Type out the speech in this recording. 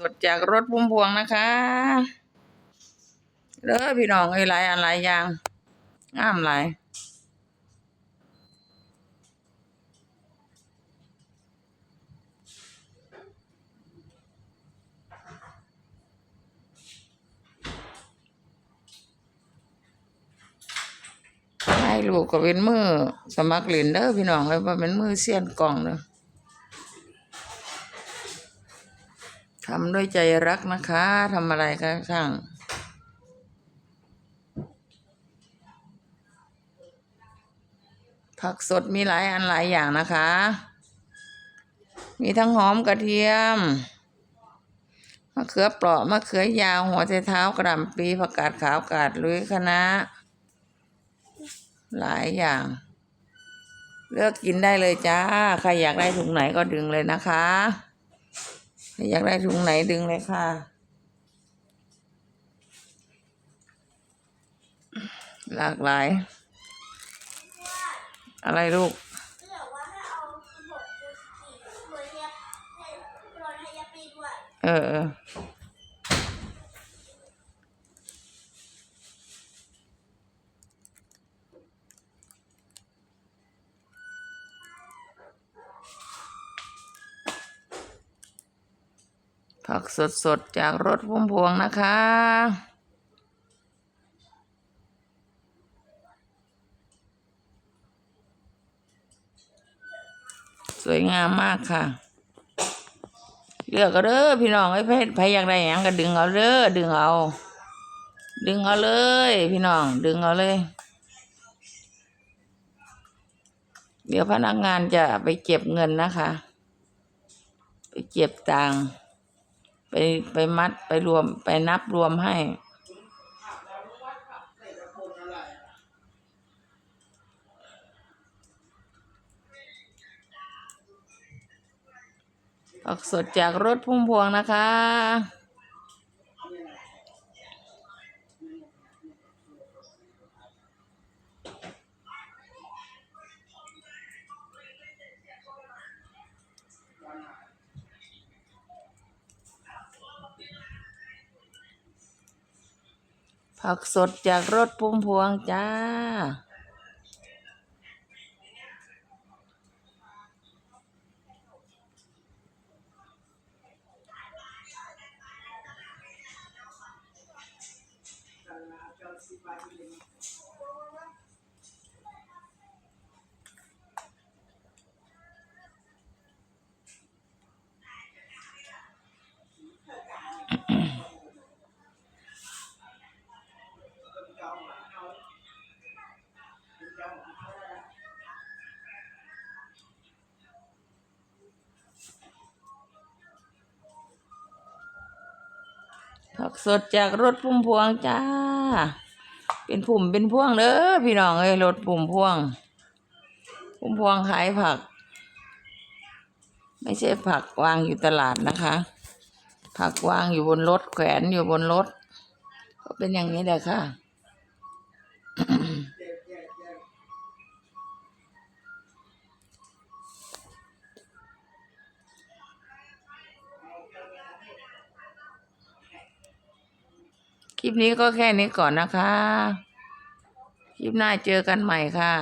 สดจากรถพุ่มพวงนะคะเด้อพี่น้องเอ้ยหลายอันหลายอย่างงามหลายให้ลูกก็เป็นมือสมัครเล่นเด้อพี่น้องเอ้ยว่าเป็นมือเสียนกล่องเด้อ ทำด้วยใจรักนะคะทำอะไรก็ช่างผักสดมีหลายอันหลายอย่างนะคะ มีทั้งหอมกระเทียม มะเขือเปราะมะเขือยาวหัวไชเท้ากระหล่ำปลีผักกาดขาวกาดลุยคะน้าหลายอย่าง เลือกกินได้เลยจ้า ใครอยากได้ถุงไหนก็ดึงเลยนะคะ อยากได้ถุงไหนดึงเลยค่ะ หลากหลาย อะไรลูกเออ ผักสดๆ จากรถพุ่มพวงนะคะ สวยงามมากค่ะ เลือกก็เด้อพี่น้องไอ้เพชรใครอยากได้หยังก็ดึงเอาเด้อดึงเอา ดึงเอาเลย พี่น้อง ดึงเอาเลย เดี๋ยวพนักงานจะไปเก็บเงินนะคะ ไปเก็บตังค์ ไปไปมัดไปรวมไปนับรวมให้ ผักสดจากรถพุ่มพวงนะคะ ผักสดจากรถพุ่มพวงจ้า ผักสดจากรถพุ่มพวงจ้า เป็นผุ่มเป็นพวงเด้อพี่น้องเอ้ยรถพุ่มพวง พุ่มพวงขายผัก ไม่ใช่ผักวางอยู่ตลาดนะคะ ผักวางอยู่บนรถแขวนอยู่บนรถ ก็เป็นอย่างนี้แหละค่ะ คลิปนี้ก็แค่นี้ก่อนนะคะ คลิปหน้าเจอกันใหม่ค่ะ